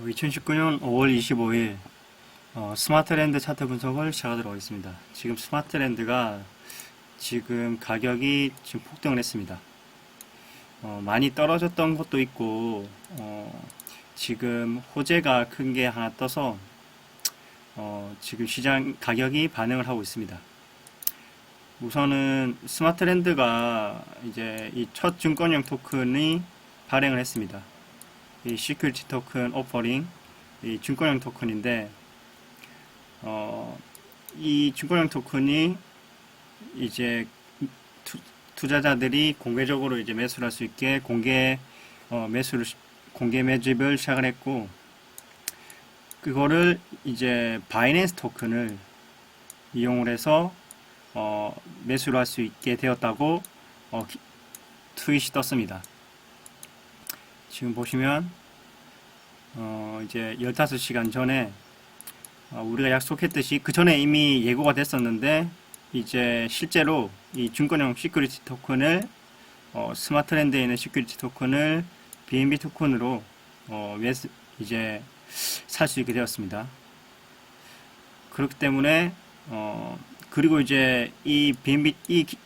2019년 5월 25일 어, 스마트랜드 차트 분석을 시작하도록 하겠습니다. 지금 스마트랜드가 지금 가격이 지금 폭등을 했습니다. 어, 많이 떨어졌던 것도 있고 어, 지금 호재가 큰 게 하나 떠서 어, 지금 시장 가격이 반응을 하고 있습니다. 우선은 스마트랜드가 이제 이 첫 증권형 토큰이 발행을 했습니다. 이 시큐리티 토큰 오퍼링 이 증권형 토큰인데 어, 이 증권형 토큰이 이제 투, 투자자들이 공개적으로 이제 매수를 할 수 있게 공개 어, 매수를 시- 공개 매집을 시작을 했고 그거를 이제 바이낸스 토큰을 이용을 해서 어, 매수를 할 수 있게 되었다고 어, 기- 트윗이 떴습니다. 지금 보시면 어, 이제 15시간 전에 어, 우리가 약속했듯이 그 전에 이미 예고가 됐었는데 이제 실제로 이 증권형 시큐리티 토큰을 어, 스마트랜드에 있는 시큐리티 토큰을 BNB 토큰으로 어, 이제 살 수 있게 되었습니다. 그렇기 때문에 어, 그리고 이제 이 BNB 이 기-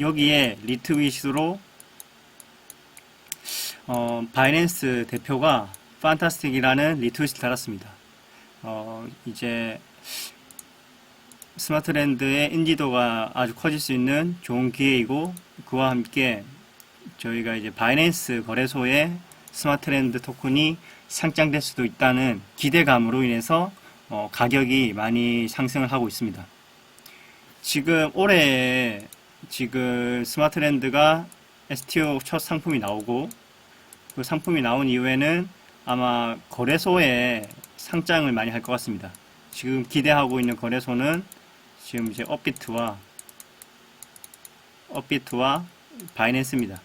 여기에 리트윗으로 어, 바이낸스 대표가 판타스틱이라는 리트윗을 달았습니다. 어, 이제 스마트랜드의 인지도가 아주 커질 수 있는 좋은 기회이고 그와 함께 저희가 이제 바이낸스 거래소에 스마트랜드 토큰이 상장될 수도 있다는 기대감으로 인해서 어, 가격이 많이 상승을 하고 있습니다. 지금 올해 지금 스마트랜드가 STO 첫 상품이 나오고 그 상품이 나온 이후에는 아마 거래소에 상장을 많이 할 것 같습니다. 지금 기대하고 있는 거래소는 지금 이제 업비트와 업비트와 바이낸스입니다.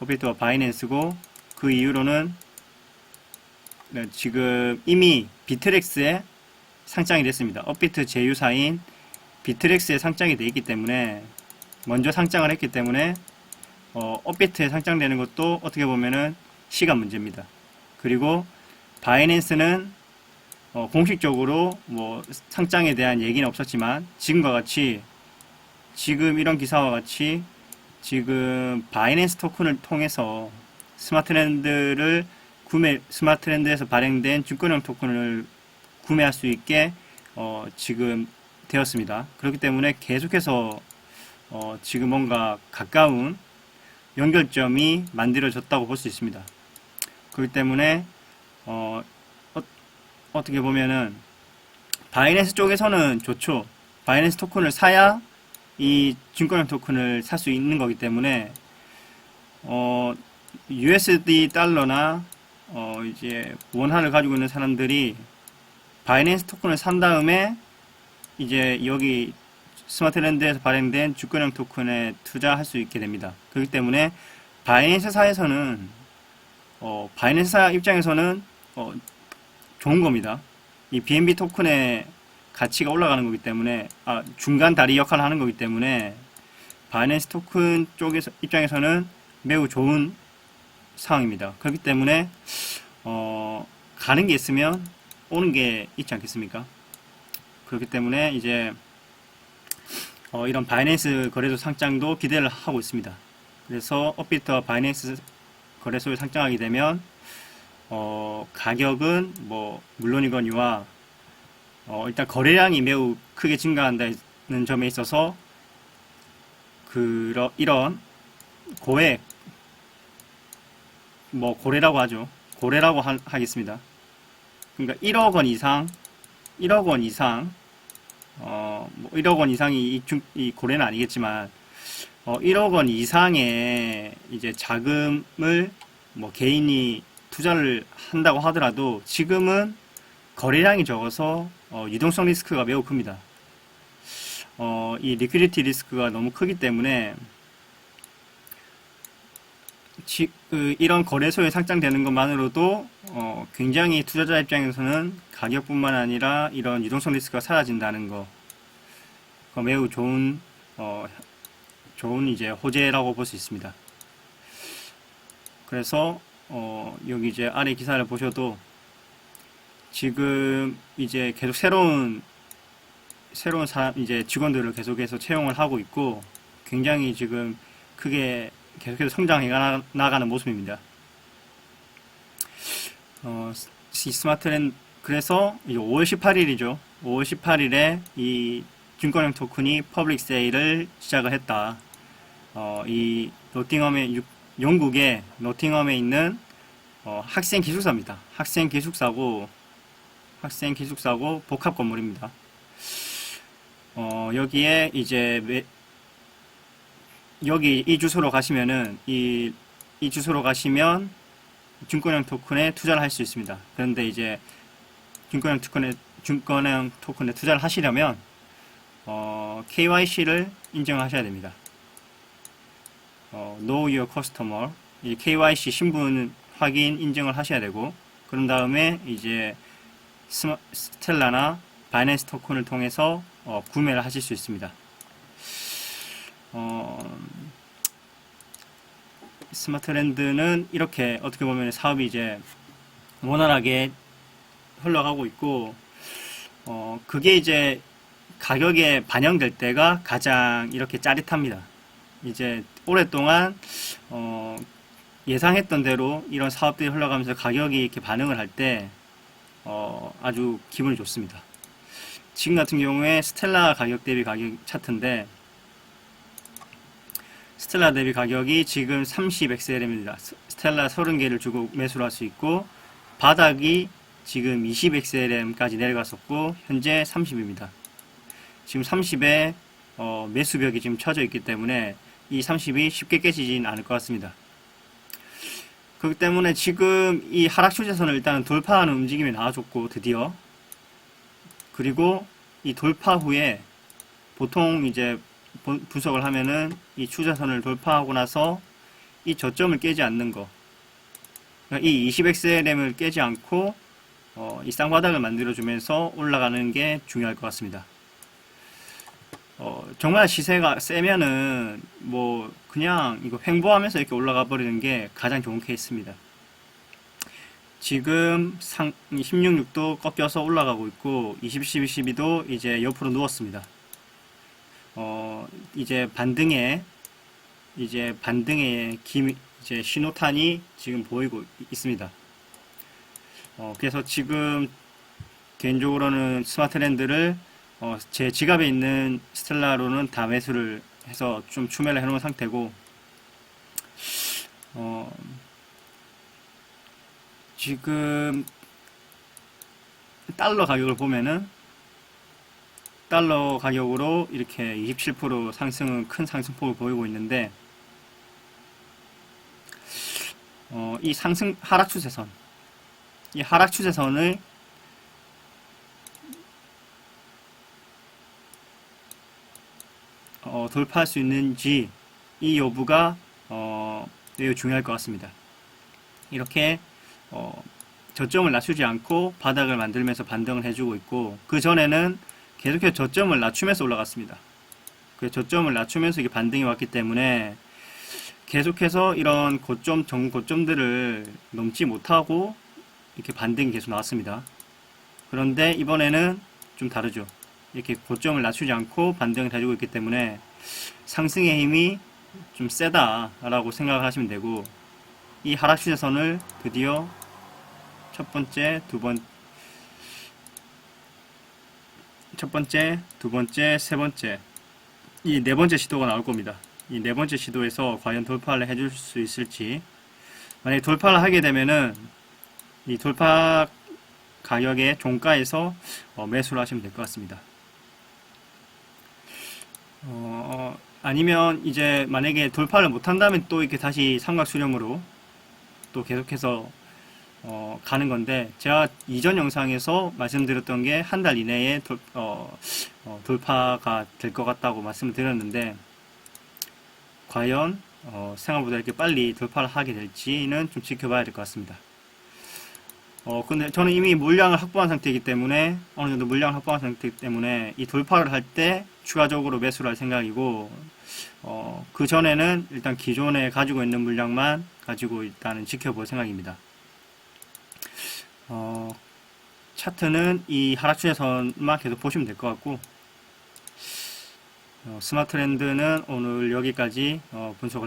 업비트와 바이낸스고 그 이후로는 네, 지금 이미 비트렉스에 상장이 됐습니다. 업비트 제휴사인 비트렉스에 상장이 되어 있기 때문에 먼저 상장을 했기 때문에 어, 업비트에 상장되는 것도 어떻게 보면은 시간 문제입니다. 그리고 바이낸스는 어, 공식적으로 뭐 상장에 대한 얘기는 없었지만 지금과 같이 지금 이런 기사와 같이 지금 바이낸스 토큰을 통해서 스마트랜드를 구매 스마트랜드에서 발행된 증권형 토큰을 구매할 수 있게 어, 지금 되었습니다. 그렇기 때문에 계속해서 어, 지금 뭔가 가까운 연결점이 만들어졌다고 볼 수 있습니다. 그렇기 때문에 어, 어, 떻게 보면은 바이낸스 쪽에서는 좋죠. 바이낸스 토큰을 사야 이 증권형 토큰을 살 수 있는 거기 때문에 어, USD 달러나 어, 이제 원화를 가지고 있는 사람들이 바이낸스 토큰을 산 다음에 이제 여기 스마트랜드에서 발행된 주권형 토큰에 투자할 수 있게 됩니다. 그렇기 때문에 바이낸스사에서는 어, 바이낸스사 입장에서는 어, 좋은 겁니다. 이 BNB 토큰의 가치가 올라가는 거기 때문에 아, 중간 다리 역할을 하는 거기 때문에 바이낸스 토큰 쪽에서 입장에서는 매우 좋은 상황입니다. 그렇기 때문에 어, 가는 게 있으면 오는 게 있지 않겠습니까? 그렇기 때문에 이제 어, 이런 바이낸스 거래소 상장도 기대를 하고 있습니다. 그래서 업비트와 바이낸스 거래소에 상장하게 되면 어, 가격은 뭐 물론이거니와 어, 일단 거래량이 매우 크게 증가한다는 점에 있어서 그러, 이런 고액 뭐 고래라고 하죠. 고래라고 하, 하겠습니다. 그러니까 1억 원 이상 1억 원 이상 어, 뭐 1억 원 이상이 이, 중, 이 고래는 아니겠지만 어, 1억 원 이상의 이제 자금을 뭐 개인이 투자를 한다고 하더라도 지금은 거래량이 적어서 어, 유동성 리스크가 매우 큽니다. 어, 이 리퀴리티 리스크가 너무 크기 때문에 지, 그, 이런 거래소에 상장되는 것만으로도 어, 굉장히 투자자 입장에서는 가격뿐만 아니라 이런 유동성 리스크가 사라진다는 거 어, 매우 좋은 어, 좋은 이제 호재라고 볼 수 있습니다. 그래서 어, 여기 이제 아래 기사를 보셔도 지금 이제 계속 새로운 새로운 사람 이제 직원들을 계속해서 채용을 하고 있고 굉장히 지금 크게 계속해서 성장해 가- 나가는 모습입니다. 어, 이 스마트랜드 그래서 이 5월 18일이죠. 5월 18일에 이 증권형 토큰이 퍼블릭 세일을 시작을 했다. 어, 이 노팅엄의 육- 영국의 노팅엄에 있는 어, 학생 기숙사입니다. 학생 기숙사고 학생 기숙사고 복합 건물입니다. 어, 여기에 이제 매- 여기 이 주소로 가시면은 이, 이 주소로 가시면 증권형 토큰에 투자를 할 수 있습니다. 그런데 이제 증권형 토큰에 증권형 토큰에 투자를 하시려면 어, KYC를 인정하셔야 됩니다. 어, Know Your Customer 이 KYC 신분 확인 인정을 하셔야 되고 그런 다음에 이제 스마, 스텔라나 바이낸스 토큰을 통해서 어, 구매를 하실 수 있습니다. 어, 스마트랜드는 이렇게 어떻게 보면 사업이 이제 원활하게 흘러가고 있고 어, 그게 이제 가격에 반영될 때가 가장 이렇게 짜릿합니다. 이제 오랫동안 어, 예상했던 대로 이런 사업들이 흘러가면서 가격이 이렇게 반응을 할때 어, 아주 기분이 좋습니다. 지금 같은 경우에 스텔라 가격 대비 가격 차트인데 스텔라 대비 가격이 지금 30XLM입니다. 스텔라 30개를 주고 매수를 할 수 있고 바닥이 지금 20XLM까지 내려갔었고 현재 30입니다. 지금 30에 어, 매수벽이 지금 쳐져 있기 때문에 이 30이 쉽게 깨지진 않을 것 같습니다. 그렇기 때문에 지금 이 하락 추세선을 일단 돌파하는 움직임이 나와줬고 드디어 그리고 이 돌파 후에 보통 이제 본- 분석을 하면은 이 추세선을 돌파하고 나서 이 저점을 깨지 않는 거. 그러니까 이 20XLM을 깨지 않고 어, 이 쌍바닥을 만들어주면서 올라가는 게 중요할 것 같습니다. 어, 정말 시세가 세면은 뭐 그냥 이거 횡보하면서 이렇게 올라가 버리는 게 가장 좋은 케이스입니다. 지금 상 16.6도 꺾여서 올라가고 있고 20, 12, 12도 이제 옆으로 누웠습니다. 어, 이제 반등에 이제 반등의 김 이제 신호탄이 지금 보이고 이- 있습니다. 어, 그래서 지금 개인적으로는 스마트랜드를 어, 제 지갑에 있는 스텔라로는 다 매수를 해서 좀 추매를 해놓은 상태고 어, 지금 달러 가격을 보면은 달러 가격으로 이렇게 27% 상승은 큰 상승폭을 보이고 있는데 어, 이 상승 하락 추세선 이 하락 추세선을 어, 돌파할 수 있는지 이 여부가 어, 매우 중요할 것 같습니다. 이렇게 어, 저점을 낮추지 않고 바닥을 만들면서 반등을 해주고 있고 그 전에는 계속해서 저점을 낮추면서 올라갔습니다. 그 저점을 낮추면서 이게 반등이 왔기 때문에 계속해서 이런 고점 정 고점들을 넘지 못하고 이렇게 반등이 계속 나왔습니다. 그런데 이번에는 좀 다르죠. 이렇게 고점을 낮추지 않고 반등을 해주고 있기 때문에 상승의 힘이 좀 세다라고 생각을 하시면 되고 이 하락 추세선을 드디어 첫 번째, 두 번, 첫 번째, 두 번째, 세 번째, 이 네 번째 시도가 나올 겁니다. 이 네 번째 시도에서 과연 돌파를 해줄 수 있을지. 만약에 돌파를 하게 되면은 이 돌파 가격의 종가에서 어, 매수를 하시면 될 것 같습니다. 어, 아니면 이제 만약에 돌파를 못한다면 또 이렇게 다시 삼각 수렴으로 또 계속해서 어, 가는 건데 제가 이전 영상에서 말씀드렸던 게 한 달 이내에 돌, 어, 어, 돌파가 될 것 같다고 말씀을 드렸는데 과연 어, 생각보다 이렇게 빨리 돌파를 하게 될지는 좀 지켜봐야 될 것 같습니다. 어, 근데 저는 이미 물량을 확보한 상태이기 때문에 어느 정도 물량을 확보한 상태이기 때문에 이 돌파를 할 때 추가적으로 매수를 할 생각이고 어, 그 전에는 일단 기존에 가지고 있는 물량만 가지고 일단은 지켜볼 생각입니다. 어, 차트는 이 하락추세선만 계속 보시면 될 것 같고 어, 스마트랜드는 오늘 여기까지 어, 분석을